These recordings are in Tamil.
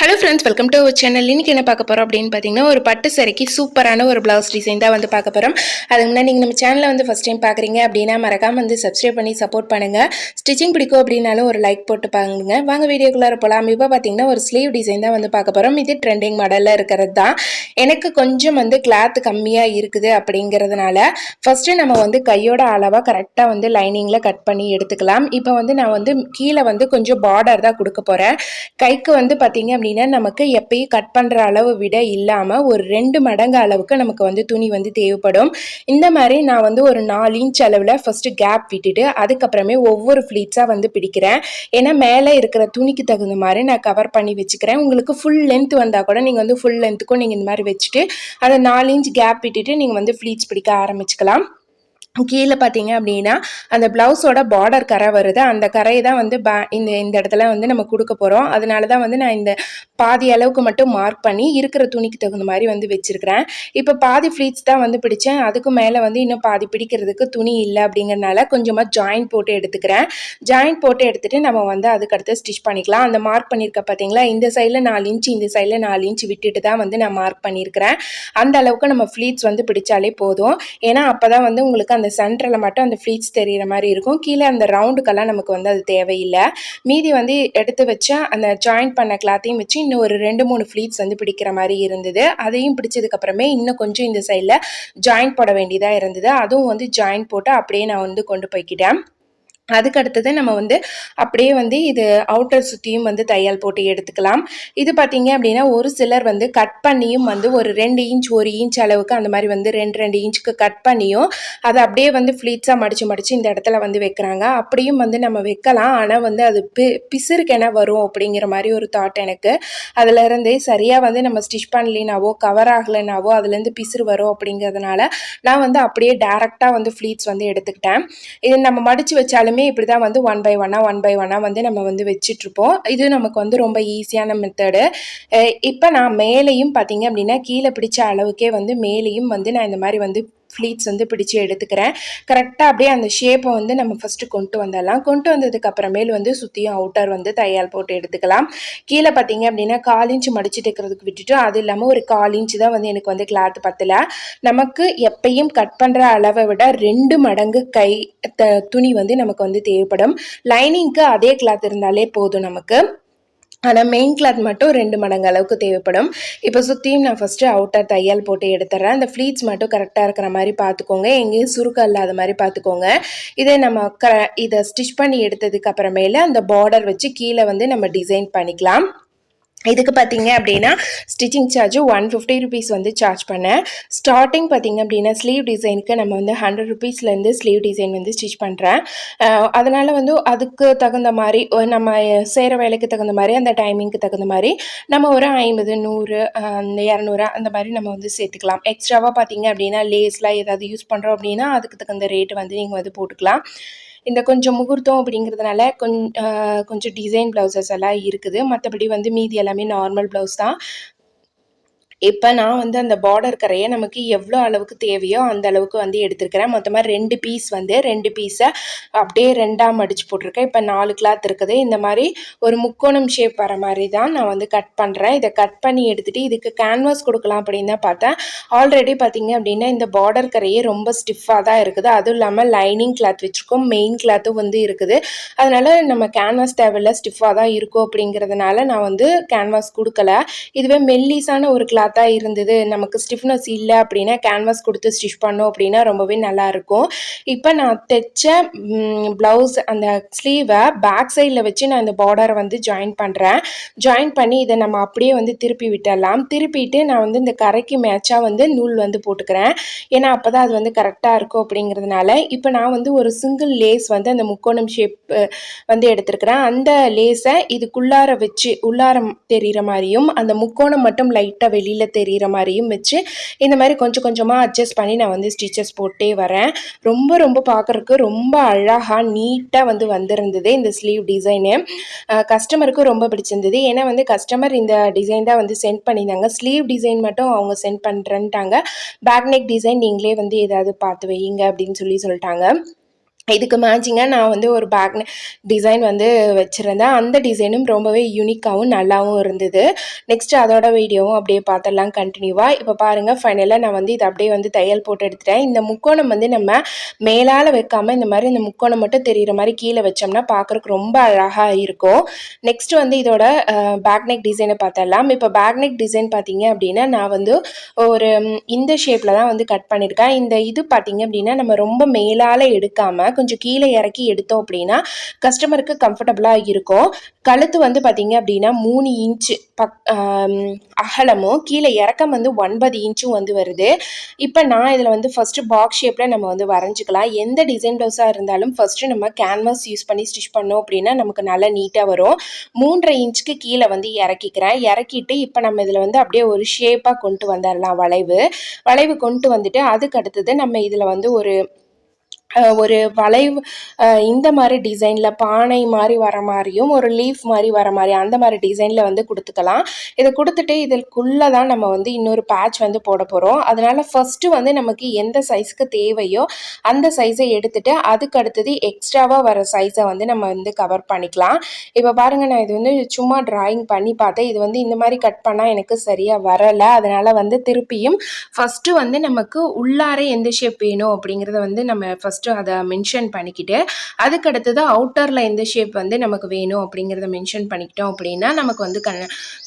Hello friends welcome to channel இன்றைக்கி என்ன பார்க்க போகிறோம் அப்படின்னு பார்த்தீங்கன்னா ஒரு பட்டு சரிக்கு சூப்பரான ஒரு ப்ளவுஸ் டிசைன் தான் வந்து பார்க்க போகிறோம் அதுக்கு முன்னாடி நீங்கள் நம்ம சேனலை வந்து ஃபஸ்ட் டைம் பார்க்குறீங்க அப்படின்னா மறக்காமல் வந்து சப்ஸ்கிரைப் பண்ணி சப்போர்ட் பண்ணுங்கள் ஸ்டிச்சிங் பிடிக்கும் அப்படின்னாலும் ஒரு லைக் போட்டு பாருங்க. வாங்க வீடியோக்குள்ளார போகலாம் இப்போ பார்த்தீங்கன்னா ஒரு ஸ்லீவ் டிசைன் தான் வந்து பார்க்க போகிறோம் இது ட்ரெண்டிங் மாடலில் இருக்கிறது தான். எனக்கு கொஞ்சம் வந்து கிளாத் கம்மியாக இருக்குது அப்படிங்கிறதுனால ஃபஸ்ட்டு நம்ம வந்து கையோட அளவாக கரெக்டாக வந்து லைனிங்கில் கட் பண்ணி எடுத்துக்கலாம். இப்போ வந்து நான் வந்து கீழே வந்து கொஞ்சம் பார்டர் தான் கொடுக்க போகிறேன் கைக்கு வந்து பார்த்தீங்க அப்படின்னா நமக்கு எப்பயும் கட் பண்ணுற அளவு விட இல்லாமல் ஒரு ரெண்டு மடங்கு அளவுக்கு நமக்கு வந்து துணி வந்து தேவைப்படும். இந்த மாதிரி நான் வந்து ஒரு நாலு இன்ச் அளவில் ஃபஸ்ட்டு கேப் விட்டுட்டு அதுக்கப்புறமே ஒவ்வொரு ஃப்ளீட்ஸாக வந்து பிடிக்கிறேன். ஏன்னா மேலே இருக்கிற துணிக்கு தகுந்த மாதிரி நான் கவர் பண்ணி வச்சுக்கிறேன். உங்களுக்கு ஃபுல் லென்த் வந்தால் கூட நீங்கள் வந்து ஃபுல் லென்த்துக்கும் நீங்கள் இந்த மாதிரி வச்சுட்டு அதை நாலு இன்ச் கேப் விட்டுட்டு நீங்கள் வந்து ஃப்ளீட்ஸ் பிடிக்க ஆரம்பிச்சுக்கலாம். கீழே பார்த்தீங்க அப்படின்னா அந்த ப்ளவுஸோட பார்டர் கரை வருது. அந்த கரையை தான் வந்து பே இந்த இந்த இடத்துல வந்து நம்ம கொடுக்க போகிறோம் அதனால தான் வந்து நான் இந்த பாதி அளவுக்கு மட்டும் மார்க் பண்ணி இருக்கிற துணிக்கு தகுந்த மாதிரி வந்து வச்சுருக்கிறேன். இப்போ பாதி ஃப்ளீட்ஸ் தான் வந்து பிடிச்சேன். அதுக்கு மேலே வந்து இன்னும் பாதி பிடிக்கிறதுக்கு துணி இல்லை அப்படிங்கிறனால கொஞ்சமாக ஜாயின் போட்டு எடுத்துக்கிறேன். ஜாயின் போட்டு எடுத்துகிட்டு நம்ம வந்து அதுக்கடுத்து ஸ்டிச் பண்ணிக்கலாம். அந்த மார்க் பண்ணியிருக்க பார்த்தீங்களா? இந்த சைடில் நாலு இன்ச் இந்த சைடில் நாலு இன்ச் விட்டுட்டு தான் வந்து நான் மார்க் பண்ணியிருக்கிறேன். அந்த அளவுக்கு நம்ம ஃப்ளீட்ஸ் வந்து பிடிச்சாலே போதும். ஏன்னா அப்போ தான் வந்து உங்களுக்கு அந்த சென்டரில் மட்டும் அந்த ஃப்ளீட்ஸ் தெரிகிற மாதிரி இருக்கும். கீழே அந்த ரவுண்டுக்கெல்லாம் நமக்கு வந்து அது தேவையில்லை. மீதி வந்து எடுத்து வச்சா அந்த ஜாயின் பண்ண கிளாத்தையும் வச்சு இன்னும் ஒரு ரெண்டு மூணு ஃப்ளீட்ஸ் வந்து பிடிக்கிற மாதிரி இருந்தது. அதையும் பிடிச்சதுக்கப்புறமே இன்னும் கொஞ்சம் இந்த சைடில் ஜாயின் போட வேண்டியதாக இருந்தது. அதுவும் வந்து ஜாயின் போட்டு அப்படியே நான் வந்து கொண்டு போய்க்கிட்டேன். அதுக்கு அடுத்தது நம்ம வந்து அப்படியே வந்து இது அவுட்டர் சுற்றியும் வந்து தையல் போட்டு எடுத்துக்கலாம். இது பார்த்தீங்க அப்படின்னா ஒரு சிலர் வந்து கட் பண்ணியும் வந்து ஒரு ரெண்டு இன்ச் ஒரு இன்ச் அளவுக்கு அந்த மாதிரி வந்து ரெண்டு ரெண்டு இன்ச்சுக்கு கட் பண்ணியும் அதை அப்படியே வந்து ஃப்ளீட்ஸாக மடித்து மடித்து இந்த இடத்துல வந்து வைக்கிறாங்க. அப்படியும் வந்து நம்ம வைக்கலாம். ஆனால் வந்து அது பி பிசிறுக்கென வரும் அப்படிங்கிற மாதிரி ஒரு தாட் எனக்கு. அதிலிருந்து சரியாக வந்து நம்ம ஸ்டிச் பண்ணலினாவோ கவர் ஆகலைனாவோ அதுலேருந்து பிசுறு வரும் அப்படிங்கிறதுனால நான் வந்து அப்படியே டேரெக்டாக வந்து ஃப்ளீட்ஸ் வந்து எடுத்துக்கிட்டேன். இது நம்ம மடித்து வச்சாலுமே எல்லாமே இப்படி தான் வந்து ஒன் பை ஒன்னாக ஒன் பை ஒன்னாக வந்து நம்ம வந்து வச்சிட்ருப்போம் இது நமக்கு வந்து ரொம்ப ஈஸியான மெத்தடு இப்போ நான் மேலேயும் பார்த்தீங்க அப்படின்னா கீழே பிடிச்ச அளவுக்கே வந்து மேலேயும் வந்து நான் இந்த மாதிரி வந்து ஃப்ளீட்ஸ் வந்து பிடிச்சி எடுத்துக்கிறேன். கரெக்டாக அப்படியே அந்த ஷேப்பை வந்து நம்ம ஃபஸ்ட்டு கொண்டு வந்துடலாம். கொண்டு வந்ததுக்கு அப்புறமேல் வந்து சுற்றியும் அவுட்டர் வந்து தையால் போட்டு எடுத்துக்கலாம். கீழே பார்த்தீங்க அப்படின்னா கால் இன்ச் மடிச்சுட்டு இருக்கிறதுக்கு விட்டுட்டு அது இல்லாமல் ஒரு கால் இன்ச்சு தான் வந்து எனக்கு வந்து கிளாத் பத்தல. நமக்கு எப்பயும் கட் பண்ணுற அளவை விட ரெண்டு மடங்கு கை த துணி வந்து நமக்கு வந்து தேவைப்படும். லைனிங்க்கு அதே கிளாத் இருந்தாலே போதும் நமக்கு. ஆனால் மெயின் கிளாத் மட்டும் ரெண்டு மடங்கு அளவுக்கு தேவைப்படும். இப்போ சுற்றியும் நான் ஃபஸ்ட்டு அவுட்டர் தையல் போட்டு எடுத்துட்றேன் அந்த ஃப்ளீட்ஸ் மட்டும் கரெக்டாக இருக்கிற மாதிரி பார்த்துக்கோங்க எங்கேயும் சுருக்கம் இல்லாத மாதிரி பார்த்துக்கோங்க இதே நம்ம க இதை ஸ்டிச் பண்ணி எடுத்ததுக்கு அப்புறமேல அந்த பார்டர் வச்சு கீழே வந்து நம்ம டிசைன் பண்ணிக்கலாம். இதுக்கு பார்த்தீங்க அப்படின்னா stitching charge one fifty rupees வந்து சார்ஜ் பண்ணேன். ஸ்டார்டிங் பார்த்தீங்க அப்படின்னா ஸ்லீவ் டிசைனுக்கு நம்ம வந்து ஹண்ட்ரட் ருபீஸ்லேருந்து ஸ்லீவ் டிசைன் வந்து ஸ்டிச் பண்ணுறேன் அதனால் வந்து அதுக்கு தகுந்த மாதிரி நம்ம சேர வேலைக்கு தகுந்த மாதிரி அந்த டைமிங்க்கு தகுந்த மாதிரி நம்ம ஒரு ஐம்பது நூறு இரநூறு அந்த மாதிரி நம்ம வந்து சேர்த்துக்கலாம். எக்ஸ்ட்ராவாக பார்த்தீங்க அப்படின்னா லேஸ்லாம் ஏதாவது யூஸ் பண்ணுறோம் அப்படின்னா அதுக்கு தகுந்த ரேட்டு வந்து நீங்கள் வந்து போட்டுக்கலாம். இந்த கொஞ்சம் முகூர்த்தம் அப்படிங்கிறதுனால கொஞ்சம் டிசைன் ப்ளவுசஸ் எல்லாம் இருக்குது. மற்றபடி வந்து மீதி எல்லாமே நார்மல் ப்ளவுஸ் தான். இப்போ நான் வந்து அந்த பார்டர் கரையை நமக்கு எவ்வளோ அளவுக்கு தேவையோ அந்த அளவுக்கு வந்து எடுத்துருக்கிறேன். மொத்தமாக ரெண்டு பீஸ் வந்து ரெண்டு பீஸை அப்படியே ரெண்டாக மடித்து போட்டிருக்கேன். இப்போ நாலு கிளாத் இருக்குது. இந்த மாதிரி ஒரு முக்கோணம் ஷேப் வர மாதிரி தான் நான் வந்து கட் பண்ணுறேன் இதை கட் பண்ணி எடுத்துகிட்டு இதுக்கு கேன்வாஸ் கொடுக்கலாம் அப்படின்னு தான் பார்த்தேன். ஆல்ரெடி பார்த்தீங்க அப்படின்னா இந்த பார்டர் கரையே ரொம்ப ஸ்டிஃபாக தான் இருக்குது. அதுவும் இல்லாமல் லைனிங் கிளாத் வச்சுருக்கோம். மெயின் கிளாத்தும் வந்து இருக்குது. அதனால் நம்ம கேன்வாஸ் தேவையில்ல ஸ்டிஃபாக தான் இருக்கும் அப்படிங்கிறதுனால நான் வந்து கேன்வாஸ் கொடுக்கல. இதுவே மெல்லிஸான ஒரு கிளாத் தான் இருந்தது. நமக்கு ஸ்டிஃப்னஸ் இல்லை அப்படின்னா கேன்வாஸ் கொடுத்து ஸ்டிச் பண்ணோம் அப்படின்னா ரொம்பவே நல்லாயிருக்கும் இப்போ நான் தைச்ச ப்ளவுஸ் அந்த ஸ்லீவை பேக் சைடில் வச்சு நான் இந்த பார்டரை வந்து ஜாயின் பண்ணுறேன் ஜாயின் பண்ணி இதை நம்ம அப்படியே வந்து திருப்பி விட்டுடலாம். திருப்பிட்டு நான் வந்து இந்த கரைக்கு மேட்சாக வந்து நூல் வந்து போட்டுக்கிறேன். ஏன்னா அப்போ தான் அது வந்து கரெக்டாக இருக்கும் அப்படிங்கிறதுனால இப்போ நான் வந்து ஒரு சிங்கிள் லேஸ் வந்து அந்த முக்கோணம் ஷேப் வந்து எடுத்துருக்கிறேன். அந்த லேஸை இதுக்குள்ளார வச்சு உள்ளாரம் தெரிகிற மாதிரியும் அந்த முக்கோணம் மட்டும் லைட்டாக வெளியில் வெளியில் தெரிகிற மாதிரியும் வச்சு இந்த மாதிரி கொஞ்சம் கொஞ்சமாக அட்ஜஸ்ட் பண்ணி நான் வந்து ஸ்டிச்சஸ் போட்டே வரேன். ரொம்ப ரொம்ப பார்க்குறக்கு ரொம்ப அழகாக நீட்டாக வந்து வந்திருந்தது இந்த ஸ்லீவ் டிசைனு கஸ்டமருக்கும் ரொம்ப பிடிச்சிருந்தது. ஏன்னா வந்து கஸ்டமர் இந்த டிசைன் தான் வந்து சென்ட் பண்ணியிருந்தாங்க. ஸ்லீவ் டிசைன் மட்டும் அவங்க சென்ட் பண்ணுறேன்ட்டாங்க பேக் நெக் டிசைன் நீங்களே வந்து ஏதாவது பார்த்து வையுங்க அப்படின்னு சொல்லி சொல்லிட்டாங்க. இதுக்கு மேட்சிங்காக நான் வந்து ஒரு பேக் டிசைன் வந்து வச்சுருந்தேன். அந்த டிசைனும் ரொம்பவே யூனிக்காகவும் நல்லாவும் இருந்தது. நெக்ஸ்ட் அதோட வீடியோவும் அப்படியே பார்த்துடலாம் கண்டினியூவாக இப்போ பாருங்கள் ஃபைனலாக நான் வந்து இதை அப்படியே வந்து தையல் போட்டு எடுத்துட்டேன். இந்த முக்கோணம் வந்து நம்ம மேலால் வைக்காமல் இந்த மாதிரி இந்த முக்கோணம் மட்டும் தெரிகிற மாதிரி கீழே வச்சோம்னா பார்க்குறக்கு ரொம்ப அழகாக இருக்கும். நெக்ஸ்ட் வந்து இதோட பேக் நெக் டிசைனை பார்த்துடலாம் இப்போ பேக் நெக் டிசைன் பார்த்தீங்க அப்படின்னா நான் வந்து ஒரு இந்த ஷேப்பில் தான் வந்து கட் பண்ணியிருக்கேன் இந்த இது பார்த்தீங்க அப்படின்னா நம்ம ரொம்ப மேலால் எடுக்காமல் கொஞ்சம் கீழே இறக்கி எடுத்தோம் அப்படின்னா கஸ்டமருக்கு கம்ஃபர்டபுளாக இருக்கும். கழுத்து வந்து பார்த்தீங்க அப்படின்னா மூணு இன்ச்சு பக் அகலமும் கீழே இறக்கம் வந்து ஒன்பது இன்ச்சும் வந்து வருது. இப்போ நான் இதில் வந்து ஃபஸ்ட்டு பாக்ஸ் ஷேப்பில் நம்ம வந்து வரைஞ்சிக்கலாம். எந்த டிசைன் ப்ளவுஸாக இருந்தாலும் ஃபஸ்ட்டு நம்ம கேன்வாஸ் யூஸ் பண்ணி ஸ்டிச் பண்ணோம் அப்படின்னா நமக்கு நல்லா நீட்டாக வரும். மூன்றரை இன்ச்சுக்கு கீழே வந்து இறக்கிக்கிறேன். இறக்கிட்டு இப்போ நம்ம இதில் வந்து அப்படியே ஒரு ஷேப்பாக கொண்டு வந்துடலாம் வளைவு. வளைவு கொண்டு வந்துட்டு அதுக்கு அடுத்தது நம்ம இதில் வந்து ஒரு ஒரு வளைவு இந்த மாதிரி டிசைனில் பானை மாதிரி வர மாதிரியும் ஒரு லீஃப் மாதிரி வர மாதிரி அந்த மாதிரி டிசைனில் வந்து கொடுத்துக்கலாம். இதை கொடுத்துட்டு இதற்குள்ளே தான் நம்ம வந்து இன்னொரு பேட்ச் வந்து போட போகிறோம் அதனால் ஃபஸ்ட்டு வந்து நமக்கு எந்த சைஸ்க்கு தேவையோ அந்த சைஸை எடுத்துகிட்டு அதுக்கு அடுத்தது எக்ஸ்ட்ராவாக வர சைஸை வந்து நம்ம வந்து கவர் பண்ணிக்கலாம். இப்போ பாருங்கள் நான் இது வந்து சும்மா ட்ராயிங் பண்ணி பார்த்தேன். இது வந்து இந்த மாதிரி கட் பண்ணால் எனக்கு சரியாக வரலை. அதனால் வந்து திருப்பியும் ஃபஸ்ட்டு வந்து நமக்கு உள்ளார எந்த ஷேப் வேணும் அப்படிங்கிறத வந்து நம்ம ஃபஸ்ட்டு அதை மென்ஷன் பண்ணிக்கிட்டு அதுக்கு அடுத்தது அவுட்டரில் எந்த ஷேப் வந்து நமக்கு வேணும் அப்படிங்கிறத மென்ஷன் பண்ணிக்கிட்டோம் அப்படின்னா நமக்கு வந்து கண்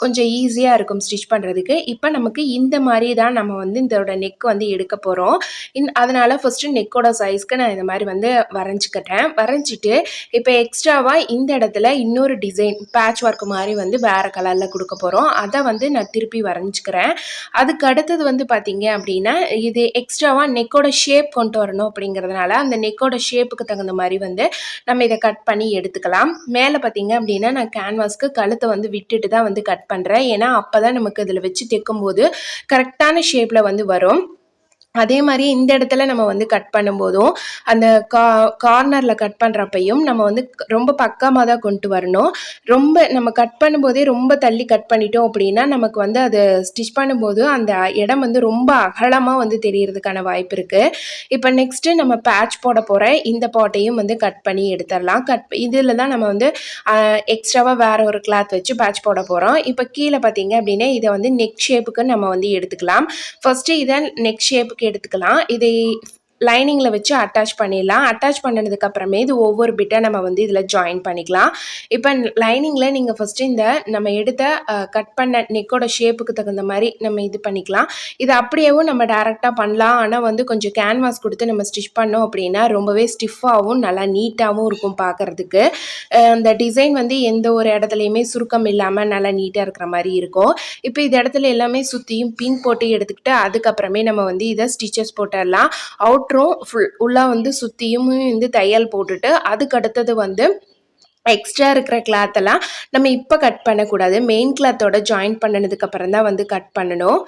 கொஞ்சம் ஈஸியாக இருக்கும் ஸ்டிச் பண்ணுறதுக்கு இப்போ நமக்கு இந்த மாதிரி தான் நம்ம வந்து இதோட நெக் வந்து எடுக்க போகிறோம் இன் அதனால் ஃபஸ்ட்டு நெக்கோட சைஸ்க்கு நான் இந்த மாதிரி வந்து வரைஞ்சிக்கிட்டேன். வரைஞ்சிட்டு இப்போ எக்ஸ்ட்ராவாக இந்த இடத்துல இன்னொரு டிசைன் பேட்ச் ஒர்க் மாதிரி வந்து வேறு கலரில் கொடுக்க போகிறோம் அதை வந்து நான் திருப்பி வரைஞ்சிக்கிறேன். அதுக்கு அடுத்தது வந்து பார்த்தீங்க அப்படின்னா இது எக்ஸ்ட்ராவாக நெக்கோட ஷேப் கொண்டு வரணும் அப்படிங்கிறதுனால அந்த நெக்கோட ஷேப்புக்கு தகுந்த மாதிரி வந்து நம்ம இதை கட் பண்ணி எடுத்துக்கலாம். மேலே பார்த்தீங்க அப்படின்னா நான் கேன்வாஸ்க்கு கழுத்தை வந்து விட்டுட்டு தான் வந்து கட் பண்ணுறேன் ஏன்னா அப்போ தான் நமக்கு இதில் வச்சு தைக்கும்போது கரெக்டான ஷேப்பில் வந்து வரும். அதே மாதிரி இந்த இடத்துல நம்ம வந்து கட் பண்ணும்போதும் அந்த கா கார்னரில் கட் பண்ணுறப்பையும் நம்ம வந்து ரொம்ப பக்கமாக தான் கொண்டு வரணும். ரொம்ப நம்ம கட் பண்ணும்போதே ரொம்ப தள்ளி கட் பண்ணிட்டோம் அப்படின்னா நமக்கு வந்து அது ஸ்டிச் பண்ணும்போது அந்த இடம் வந்து ரொம்ப அகலமாக வந்து தெரியறதுக்கான வாய்ப்பு இருக்குது இப்போ நெக்ஸ்ட்டு நம்ம பேட்ச் போட போகிற இந்த பாட்டையும் வந்து கட் பண்ணி எடுத்துடலாம் கட் இதில் தான் நம்ம வந்து எக்ஸ்ட்ராவாக வேறு ஒரு கிளாத் வச்சு பேட்ச் போட போகிறோம் இப்போ கீழே பார்த்தீங்க அப்படின்னா இதை வந்து நெக் ஷேப்புக்கு நம்ம வந்து எடுத்துக்கலாம். ஃபஸ்ட்டு இதை நெக் ஷேப்புக்கு எடுத்துக்கலாம். இதை லைனிங்கில் வச்சு அட்டாச் பண்ணிடலாம். அட்டாச் பண்ணதுக்கப்புறமே இது ஒவ்வொரு பிட்டை நம்ம வந்து இதில் ஜாயின் பண்ணிக்கலாம். இப்போ லைனிங்கில் நீங்கள் ஃபஸ்ட்டு இந்த நம்ம எடுத்த கட் பண்ண நெக்கோட ஷேப்புக்கு தகுந்த மாதிரி நம்ம இது பண்ணிக்கலாம். இது அப்படியேவும் நம்ம டேரெக்டாக பண்ணலாம். ஆனால் வந்து கொஞ்சம் கேன்வாஸ் கொடுத்து நம்ம ஸ்டிச் பண்ணோம் அப்படின்னா ரொம்பவே ஸ்டிஃபாகவும் நல்லா நீட்டாகவும் இருக்கும் பார்க்குறதுக்கு. அந்த டிசைன் வந்து எந்த ஒரு இடத்துலையுமே சுருக்கம் இல்லாமல் நல்லா நீட்டாக இருக்கிற மாதிரி இருக்கும். இப்போ இந்த இடத்துல எல்லாமே சுற்றியும் பின் போட்டு எடுத்துக்கிட்டு அதுக்கப்புறமே நம்ம வந்து இதை ஸ்டிச்சஸ் போட்டுடலாம். அவுட்ரும் ஃபுல் உள்ளே வந்து சுற்றியும் வந்து தையல் போட்டுட்டு அதுக்கு அடுத்தது வந்து எக்ஸ்ட்ரா இருக்கிற கிளாத்தெல்லாம் நம்ம இப்போ கட் பண்ணக்கூடாது. மெயின் கிளாத்தோட ஜாயின் பண்ணினதுக்கப்புறம் தான் வந்து கட் பண்ணணும்.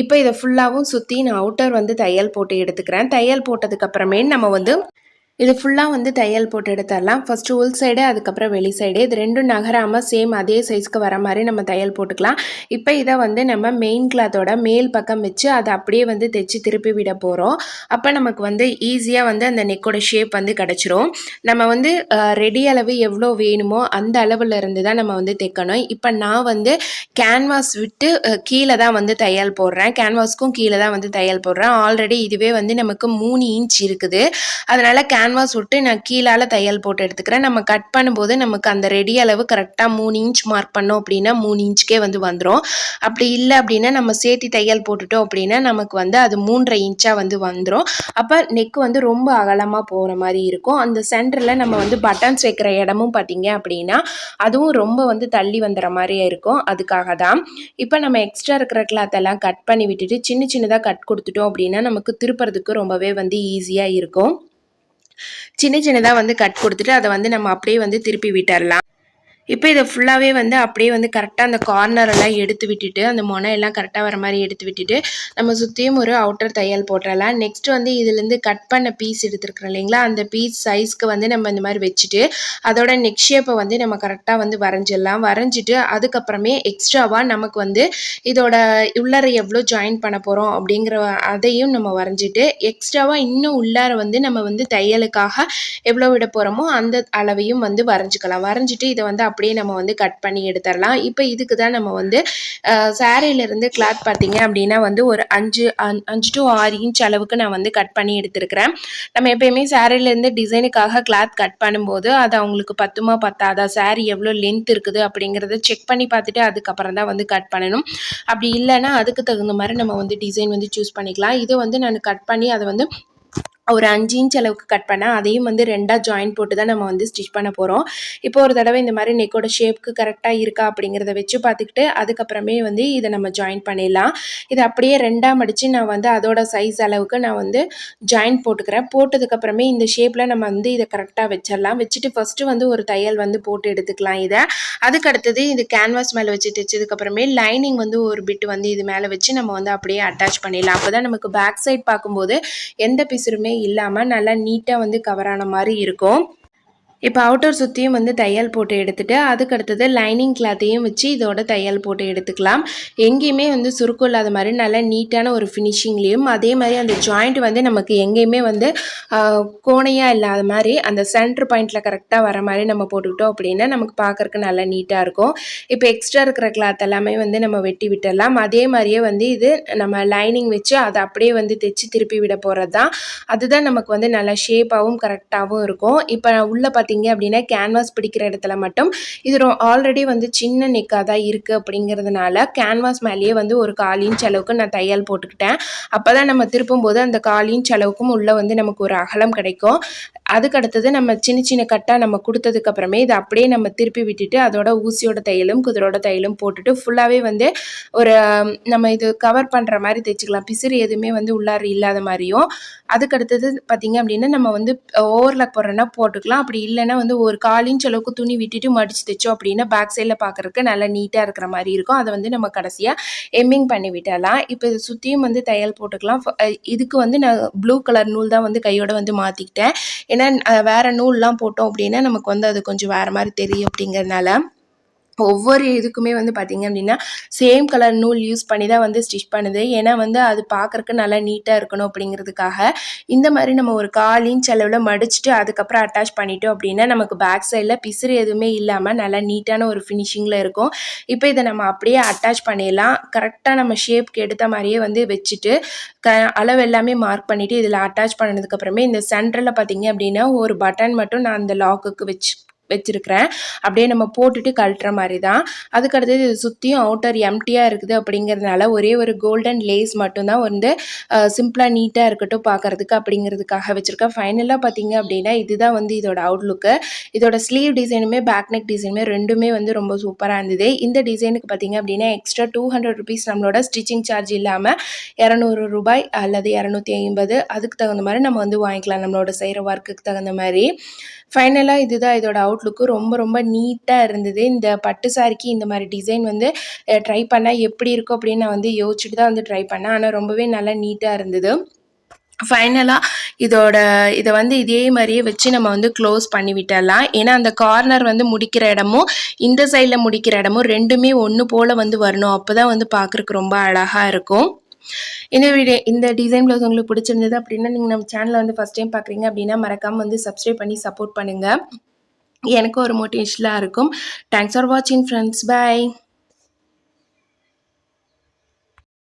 இப்போ இதை ஃபுல்லாகவும் சுற்றி நான் அவுட்டர் வந்து தையல் போட்டு எடுத்துக்கிறேன். தையல் போட்டதுக்கப்புறமே நம்ம வந்து இது ஃபுல்லாக வந்து தையல் போட்டு எடுத்துடலாம். ஃபஸ்ட்டு உள் சைடு அதுக்கப்புறம் வெளி சைடு இது ரெண்டும் நகராமல் சேம் அதே சைஸ்க்கு வர மாதிரி நம்ம தையல் போட்டுக்கலாம். இப்போ இதை வந்து நம்ம மெயின் கிளாத்தோட மேல் பக்கம் வச்சு அதை அப்படியே வந்து தைச்சி திருப்பி விட போகிறோம் அப்போ நமக்கு வந்து ஈஸியாக வந்து அந்த நெக்கோட ஷேப் வந்து கிடச்சிரும். நம்ம வந்து ரெடி அளவு எவ்வளோ வேணுமோ அந்த அளவில் இருந்து தான் நம்ம வந்து தைக்கணும். இப்போ நான் வந்து கேன்வாஸ் விட்டு கீழே தான் வந்து தையல் போடுறேன். கேன்வாஸ்க்கும் கீழே தான் வந்து தையல் போடுறேன். ஆல்ரெடி இதுவே வந்து நமக்கு மூணு இன்ச் இருக்குது. அதனால் கேன்வாஸ் விட்டு நான் கீழால் தையல் போட்டு எடுத்துக்கிறேன். நம்ம கட் பண்ணும்போது நமக்கு அந்த ரெடி அளவு கரெக்டாக மூணு இன்ச் மார்க் பண்ணோம் அப்படின்னா மூணு இன்ச்சுக்கே வந்து வந்துடும் அப்படி இல்லை அப்படின்னா நம்ம சேர்த்து தையல் போட்டுட்டோம் அப்படின்னா நமக்கு வந்து அது மூன்றரை இன்ச்சாக வந்து வந்துடும் அப்போ நெக் வந்து ரொம்ப அகலமாக போகிற மாதிரி இருக்கும். அந்த சென்டரில் நம்ம வந்து பட்டன்ஸ் வைக்கிற இடமும் பார்த்தீங்க அப்படின்னா அதுவும் ரொம்ப வந்து தள்ளி வந்துடுற மாதிரியே இருக்கும். அதுக்காக தான். இப்போ நம்ம எக்ஸ்ட்ரா இருக்கிற கிளாத் எல்லாம் கட் பண்ணி விட்டுட்டு சின்ன சின்னதாக கட் கொடுத்துட்டோம் அப்படின்னா நமக்கு திருப்புறதுக்கு ரொம்பவே வந்து ஈஸியாக இருக்கும். சின்ன சின்னதாக வந்து கட் கொடுத்துட்டு அதை வந்து நம்ம அப்படியே வந்து திருப்பி விட்டுறலாம். இப்போ இதை ஃபுல்லாகவே வந்து அப்படியே வந்து கரெக்டாக அந்த கார்னரெல்லாம் எடுத்து விட்டுட்டு அந்த முனை எல்லாம் கரெக்டாக வர மாதிரி எடுத்து விட்டுட்டு நம்ம சுற்றியும் ஒரு அவுட்டர் தையல் போட்டுடலாம் நெக்ஸ்ட் வந்து இதுலேருந்து கட் பண்ண பீஸ் எடுத்துருக்குறோம் இல்லைங்களா? அந்த பீஸ் சைஸ்க்கு வந்து நம்ம இந்த மாதிரி வச்சுட்டு அதோட நெக் ஷேப்பை வந்து நம்ம கரெக்டாக வந்து வரைஞ்சிடலாம். வரைஞ்சிட்டு அதுக்கப்புறமே எக்ஸ்ட்ராவாக நமக்கு வந்து இதோட உள்ளார எவ்வளோ ஜாயின் பண்ண போகிறோம் அப்படிங்கிற அதையும் நம்ம வரைஞ்சிட்டு எக்ஸ்ட்ராவாக இன்னும் உள்ளார வந்து நம்ம வந்து தையலுக்காக எவ்வளோ விட போகிறோமோ அந்த அளவையும் வந்து வரைஞ்சிக்கலாம். வரைஞ்சிட்டு இதை வந்து அப்படியே நம்ம வந்து கட் பண்ணி எடுத்துடலாம் இப்போ இதுக்கு தான் நம்ம வந்து சாரியிலேருந்து கிளாத் பார்த்தீங்க அப்படின்னா வந்து ஒரு அஞ்சு அஞ்சு டு ஆறு இன்ச் அளவுக்கு நான் வந்து கட் பண்ணி எடுத்திருக்கிறேன். நம்ம எப்பயுமே சாரியிலேருந்து டிசைனுக்காக கிளாத் கட் பண்ணும்போது அது அவங்களுக்கு பத்துமா பத்தாதா சாரி எவ்வளோ லென்த் இருக்குது அப்படிங்கிறத செக் பண்ணி பார்த்துட்டு அதுக்கப்புறம் தான் வந்து கட் பண்ணணும். அப்படி இல்லைன்னா அதுக்கு தகுந்த மாதிரி நம்ம வந்து டிசைன் வந்து சூஸ் பண்ணிக்கலாம். இதை வந்து நான் கட் பண்ணி அதை வந்து ஒரு அஞ்சு இன்ச் அளவுக்கு கட் பண்ணேன் அதையும் வந்து ரெண்டாக ஜாயின் போட்டு தான் நம்ம வந்து ஸ்டிச் பண்ண போகிறோம் இப்போ ஒரு தடவை இந்த மாதிரி நெக்கோட ஷேப்க்கு கரெக்டாக இருக்கா அப்படிங்கிறத வச்சு பார்த்துக்கிட்டு அதுக்கப்புறமே வந்து இதை நம்ம ஜாயின் பண்ணிடலாம். இதை அப்படியே ரெண்டாக மடித்து நான் வந்து அதோட சைஸ் அளவுக்கு நான் வந்து ஜாயின் போட்டுக்கிறேன். போட்டதுக்கப்புறமே இந்த ஷேப்பில் நம்ம வந்து இதை கரெக்டாக வச்சிடலாம். வச்சுட்டு ஃபஸ்ட்டு வந்து ஒரு தையல் வந்து போட்டு எடுத்துக்கலாம் இதை. அதுக்கு அடுத்தது இது கேன்வாஸ் மேலே வச்சு தைச்சதுக்கப்புறமே லைனிங் வந்து ஒரு பிட் வந்து இது மேலே வச்சு நம்ம வந்து அப்படியே அட்டாச் பண்ணிடலாம். அப்போ தான் நமக்கு பேக் சைட் பார்க்கும்போது எந்த எதுவுமே இல்லாமல் நல்லா நீட்டாக வந்து கவர் ஆன மாதிரி இருக்கும். இப்போ அவுட்டர் சுற்றியும் வந்து தையல் போட்டு எடுத்துகிட்டு அதுக்கு அடுத்தது லைனிங் கிளாத்தையும் வச்சு இதோட தையல் போட்டு எடுத்துக்கலாம். எங்கேயுமே வந்து சுருக்கம் இல்லாத மாதிரி நல்லா நீட்டான ஒரு ஃபினிஷிங்லேயும் அதே மாதிரி அந்த ஜாயிண்ட் வந்து நமக்கு எங்கேயுமே வந்து கோணையாக இல்லாத மாதிரி அந்த சென்டர் பாயிண்டில் கரெக்டாக வர மாதிரி நம்ம போட்டுக்கிட்டோம் அப்படின்னா நமக்கு பார்க்குறக்கு நல்லா நீட்டாக இருக்கும். இப்போ எக்ஸ்ட்ரா இருக்கிற கிளாத் எல்லாமே வந்து நம்ம வெட்டி விட்டுடலாம். அதே மாதிரியே வந்து இது நம்ம லைனிங் வச்சு அதை அப்படியே வந்து தைச்சு திருப்பி விட போகிறது தான் அதுதான் நமக்கு வந்து நல்லா ஷேப்பாகவும் கரெக்டாகவும் இருக்கும். இப்போ உள்ளே பார்த்தீங்க அப்படின்னா கேன்வாஸ் பிடிக்கிற இடத்துல மட்டும். இது ஆல்ரெடி வந்து சின்ன நெக்காக தான் இருக்குது அப்படிங்கிறதுனால கேன்வாஸ் மேலேயே வந்து ஒரு கால் இன்ச் அளவுக்கு நான் தையல் போட்டுக்கிட்டேன். அப்போ தான் நம்ம திருப்பும் போது அந்த கால் இன்ச் அளவுக்கும் உள்ளே வந்து நமக்கு ஒரு அகலம் கிடைக்கும். அதுக்கு அடுத்தது நம்ம சின்ன சின்ன கட்டாக நம்ம கொடுத்ததுக்கு அப்புறமே இதை அப்படியே நம்ம திருப்பி விட்டுட்டு அதோட ஊசியோட தையலும் குதிரோட தையலும் போட்டுட்டு ஃபுல்லாகவே வந்து ஒரு நம்ம இது கவர் பண்ணுற மாதிரி தைச்சிக்கலாம். பிசிறு எதுவுமே வந்து உள்ளார இல்லாத மாதிரியும். அதுக்கு அடுத்தது பார்த்தீங்க அப்படின்னா நம்ம வந்து ஓவர்லாக் போடுறோன்னா போட்டுக்கலாம். அப்படி இல்லை இல்லைனா வந்து ஒரு காலின் அளவுக்கு துணி விட்டுட்டு மடிச்சு தைச்சோம் அப்படின்னா பேக் சைடில் பார்க்கறதுக்கு நல்லா நீட்டாக இருக்கிற மாதிரி இருக்கும். அதை வந்து நம்ம கடைசியாக எம்மிங் பண்ணி விட்டலாம் இப்போ இதை சுற்றியும் வந்து தையல் போட்டுக்கலாம். ஃப- இதுக்கு வந்து நான் ப்ளூ கலர் நூல் தான் வந்து கையோட வந்து மாற்றிக்கிட்டேன் ஏன்னா வேறு நூல்லாம் போட்டோம் அப்படின்னா நமக்கு வந்து அது கொஞ்சம் வேறு மாதிரி தெரியும் அப்படிங்கிறதுனால. ஒவ்வொரு இதுக்குமே வந்து பார்த்தீங்க அப்படின்னா சேம் கலர் நூல் யூஸ் பண்ணி தான் வந்து ஸ்டிச் பண்ணுது. ஏன்னா வந்து அது பார்க்கறக்கு நல்லா நீட்டாக இருக்கணும் அப்படிங்கிறதுக்காக இந்த மாதிரி நம்ம ஒரு கால் இன்ச் அளவில் மடிச்சுட்டு அதுக்கப்புறம் அட்டாச் பண்ணிட்டோம் அப்படின்னா நமக்கு பேக் சைடில் பிசுறு எதுவுமே இல்லாமல் நல்லா நீட்டான ஒரு ஃபினிஷிங்கில் இருக்கும். இப்போ இதை நம்ம அப்படியே அட்டாச் பண்ணிடலாம். கரெக்டாக நம்ம ஷேப்க்கு எடுத்த மாதிரியே வந்து வச்சுட்டு க அளவு எல்லாமே மார்க் பண்ணிவிட்டு இதில் அட்டாச் பண்ணதுக்கப்புறமே இந்த சென்டரில் பார்த்தீங்க அப்படின்னா ஒரு பட்டன் மட்டும் நான் அந்த லாக்குக்கு வச்சு வச்சுருக்கிறேன். அப்படியே நம்ம போட்டுட்டு கழட்டுற மாதிரி தான் அதுக்கு அடுத்தது இது சுற்றியும் அவுட்டர் எம்டியாக இருக்குது அப்படிங்கிறதுனால ஒரே ஒரு கோல்டன் லேஸ் மட்டும்தான் வந்து சிம்பிளாக நீட்டாக இருக்கட்டும் பார்க்கறதுக்கு அப்படிங்கிறதுக்காக வச்சுருக்கேன். ஃபைனலாக பார்த்தீங்க அப்படின்னா இதுதான் வந்து இதோட அவுட்லுக்கு இதோட ஸ்லீவ் டிசைனுமே பேக் நெக் டிசைனுமே ரெண்டுமே வந்து ரொம்ப சூப்பராக இருந்தது. இந்த டிசைனுக்கு பார்த்தீங்க அப்படின்னா எக்ஸ்ட்ரா டூ ஹண்ட்ரட் ருபீஸ் நம்மளோட ஸ்டிச்சிங் சார்ஜ் இல்லாமல் இரநூறு ரூபாய் அல்லது இரநூத்தி ஐம்பது அதுக்கு தகுந்த மாதிரி நம்ம வந்து வாங்கிக்கலாம் நம்மளோட செய்கிற ஒர்க்குக்கு தகுந்த மாதிரி. ஃபைனலாக இதுதான் இதோட அவுட்லுக்கு ரொம்ப ரொம்ப நீட்டாக இருந்தது. இந்த பட்டு சாரிக்கு இந்த மாதிரி டிசைன் வந்து ட்ரை பண்ணால் எப்படி இருக்கும் அப்படின்னு நான் வந்து யோசிச்சுட்டு தான் வந்து ட்ரை பண்ணேன். ஆனால் ரொம்பவே நல்லா நீட்டாக இருந்தது. ஃபைனலாக இதோட இதை வந்து இதே மாதிரியே வச்சு நம்ம வந்து க்ளோஸ் பண்ணி விட்டுடலாம். ஏன்னா அந்த கார்னர் வந்து முடிக்கிற இடமும் இந்த சைடில் முடிக்கிற இடமும் ரெண்டுமே ஒன்று போல் வந்து வரணும். அப்போ தான் வந்து பார்க்குறக்கு ரொம்ப அழகாக இருக்கும். இந்த வீடியோ இந்த டிசைன் ப்ளவுஸ் உங்களுக்கு பிடிச்சிருந்தது அப்படின்னா நீங்கள் நம்ம சேனலை வந்து ஃபஸ்ட் டைம் பார்க்குறீங்க அப்படின்னா மறக்காமல் வந்து சப்ஸ்கிரைப் பண்ணி சப்போர்ட் பண்ணுங்கள் எனக்கு ஒரு மோட்டிவேஷனாக இருக்கும். தேங்க்ஸ் ஃபார் வாட்சிங் ஃப்ரெண்ட்ஸ் பை